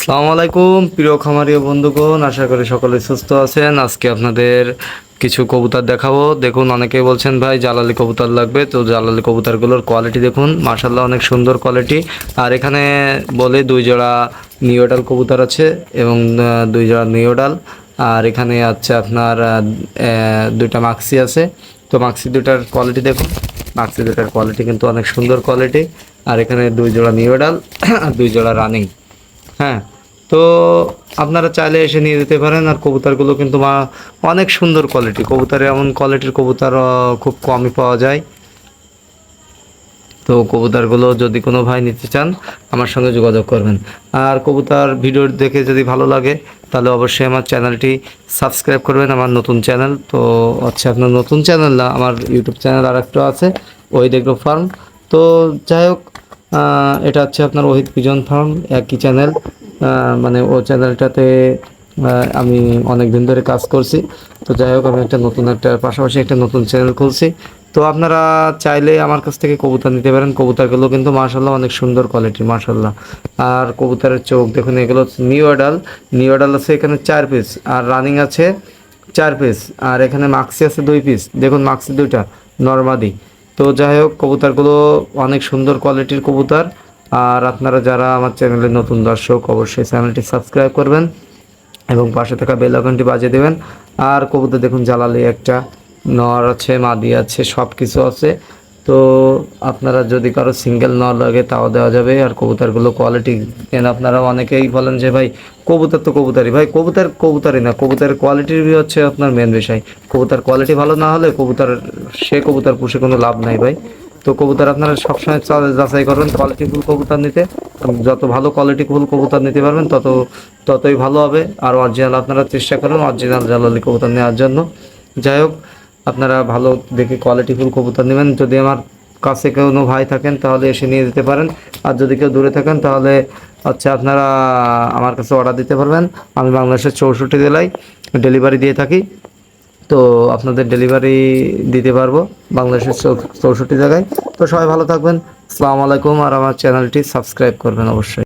আসসালামু আলাইকুম, প্রিয় খামারি ও বন্ধুগণ, আশা করি সকলে সুস্থ আছেন। আজকে আপনাদের কিছু কবুতর দেখাবো। দেখুন, অনেকেই বলছেন, ভাই, জালালি কবুতর লাগবে। তো জালালি কবুতরগুলোর কোয়ালিটি দেখুন মার্শাল্লাহ অনেক সুন্দর কোয়ালিটি আর এখানে বলে দুই জোড়া নিওডাল কবুতর আছে এবং দুই জোড়া নিওডাল। আর এখানে আছে আপনার দুইটা মাক্সি আছে। তো মাক্সি দুটার কোয়ালিটি দেখুন। মাক্সি দুটার কোয়ালিটি কিন্তু অনেক সুন্দর কোয়ালিটি আর এখানে দুই জোড়া নিওডাল আর দুই জোড়া রানিং হ্যাঁ তো আপনারা চাইলে এসে নিয়ে যেতে পারেন আর কবুতরগুলো কিন্তু মা, অনেক সুন্দর কোয়ালিটি কবুতর এমন কোয়ালিটির কবুতর খুব কমই পাওয়া যায়। তো কবুতরগুলো যদি কোনো ভাই নিতে চান, আমার সঙ্গে যোগাযোগ করবেন। আর কবুতর ভিডিও দেখে যদি ভালো লাগে, তাহলে অবশ্যই আমার চ্যানেলটি সাবস্ক্রাইব করবেন, আমার নতুন চ্যানেল। তো হচ্ছে আপনার নতুন চ্যানেল না, আমার ইউটিউব চ্যানেল আর একটা আছে, ওহিদ এগ্রো ফার্ম। তো যাই হোক এটা হচ্ছে আপনার ওহিদ পিজন ফার্ম, একই চ্যানেল। মানে ও চ্যানেলটাতে আমি অনেক দিন ধরে কাজ করছি। তো যাই হোক, আমি একটা নতুন একটা, পাশাপাশি একটা নতুন চ্যানেল খুলছি। তো আপনারা চাইলে আমার কাছ থেকে কবুতর নিতে পারেন। কবুতরগুলো কিন্তু মার্শাল্লাহ অনেক সুন্দর কোয়ালিটি মার্শাল্লাহ আর কবুতরের চোখ, দেখুন, এগুলো নিউ অ্যাডাল নিউ অ্যাডাল আছে এখানে চার পিস আর রানিং আছে চার পিস আর এখানে মাক্সি আছে দুই পিস দেখুন মাক্সি দুইটা, নর্মাদি। তো যাই হোক, কবুতরগুলো অনেক সুন্দর কোয়ালিটির কবুতর। আর আপনারা যারা আমার চ্যানেলে নতুন দর্শক, অবশ্যই চ্যানেলটি সাবস্ক্রাইব করবেন এবং পাশে থাকা বেল আইকনটি বাজিয়ে দেবেন। আর কবুতর দেখুন জ্বালালি একটা, নর আছে, মাদি আছে সব কিছু আছে। তো আপনারা যদি কারও সিঙ্গেল নর লাগে, তাও দেওয়া যাবে। আর কবুতরগুলো কোয়ালিটি কেন আপনারা। অনেকেই বলেন যে, ভাই, কবুতর তো কবুতরই। ভাই, কবুতর কবুতরই না। কবুতরের কোয়ালিটির হচ্ছে আপনার মেন বিষয়। কবুতর কোয়ালিটি ভালো না হলে কবুতর, সে কবুতর পুষে কোনো লাভ নাই ভাই। তো কবুতর আপনারা সবসময় যাচাই করবেন কোয়ালিটিফুল কবুতর নিতে। যত ভালো কোয়ালিটিফুল কবুতর নিতে পারবেন, তত, ততই ভালো হবে। আর অরিজিনাল আপনারা চেষ্টা করুন অরিজিনাল জালালি কবুতর নেওয়ার জন্য। যাই হোক, আপনারা ভালো দেখে কোয়ালিটিফুল কবুতর নেবেন। যদি আমার কাছে কোনো ভাই থাকেন, তাহলে এসে নিয়ে যেতে পারেন। আর যদি কেউ দূরে থাকেন, তাহলে হচ্ছে আপনারা আমার কাছে অর্ডার দিতে পারবেন। আমি বাংলাদেশের চৌষট্টি জেলায় ডেলিভারি দিয়ে থাকি। তো আপনাদের ডেলিভারি দিতে পারব বাংলাদেশের চৌষট্টি জায়গায়। তো সবাই ভালো থাকবেন। আসসালামু আলাইকুম আর আমার চ্যানেলটি সাবস্ক্রাইব করবেন অবশ্যই।